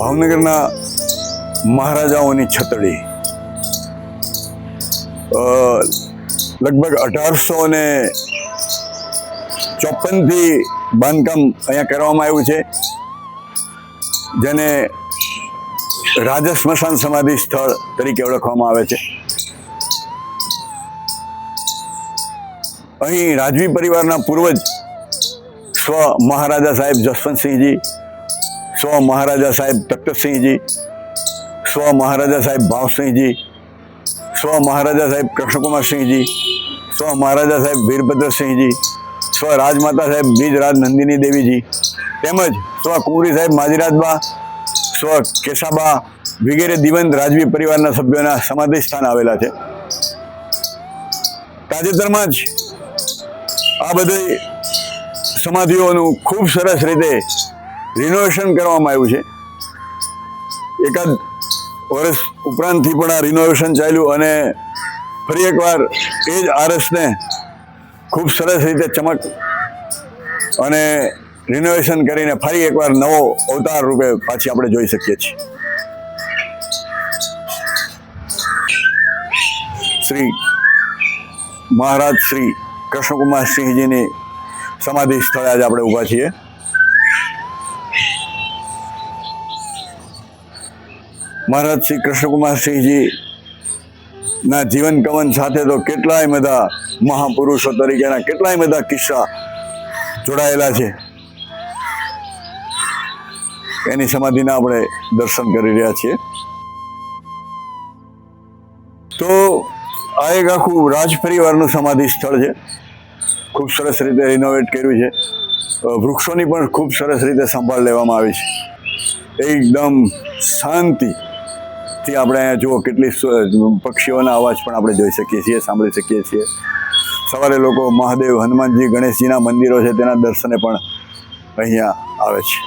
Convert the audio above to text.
ભાવનગરના મહારાજાઓની છતડી લગભગ અઢારસો ને ચોપનથી બાંધકામ અહીંયા કરવામાં આવ્યું છે, જેને રાજા સ્મશાન સમાધિ સ્થળ તરીકે ઓળખવામાં આવે છે. અહીં રાજવી પરિવારના પૂર્વજ સ્વ મહારાજા સાહેબ જસવંતસિંહજી સ્વ મહારાજા સાહેબ તખ્તસિંહજી સ્વ મહારાજા સાહેબ ભાવસિંહજી, સ્વ મહારાજા સાહેબ કૃષ્ણકુમારસિંહજી, સ્વ મહારાજા સાહેબ વીરભદ્રસિંહજી, સ્વ રાજમાતા સાહેબ બીજરાજ નંદિની દેવીજી, તેમજ સ્વ કુંવરી સાહેબ માજીરાજબા, સ્વ કેશાબા વગેરે દિવંત રાજવી પરિવારના સભ્યોના સમાધિ સ્થાન આવેલા છે. તાજેતરમાં જ આ બધી સમાધિઓનું ખૂબ સરસ રીતે રિનોવેશન કરવામાં આવ્યું છે. એકાદ વર્ષ ઉપરાંતથી પણ આ રિનોવેશન ચાલ્યું અને ફરી એકવાર એ જ આરસને ખૂબ સરસ રીતે ચમક અને રિનોવેશન કરીને ફરી એકવાર નવો અવતાર રૂપે પાછી આપણે જોઈ શકીએ છીએ. શ્રી મહારાજ શ્રી કૃષ્ણકુમાર સિંહજીની સમાધિ સ્થળે આજે આપણે ઊભા છીએ. મહારાજ શ્રી કૃષ્ણકુમાર સિંહજી ના જીવન કવન સાથે તો કેટલાય બધા મહાપુરુષો તરીકેના કેટલાય બધા કિસ્સા જોડાયેલા છે. એની સમાધિના આપણે દર્શન કરી રહ્યા છીએ. તો આ એક આખું રાજ પરિવારનું સમાધિ સ્થળ છે. ખૂબ સરસ રીતે રિનોવેટ કર્યું છે. વૃક્ષોની પણ ખૂબ સરસ રીતે સંભાળ લેવામાં આવી છે. એકદમ શાંતિ થી આપણે જુઓ કેટલી પક્ષીઓના અવાજ પણ આપણે જોઈ શકીએ છીએ, સાંભળી શકીએ છીએ. સવારે લોકો મહાદેવ હનુમાનજી ગણેશજીના મંદિરો છે, તેના દર્શને પણ અહીંયા આવે છે.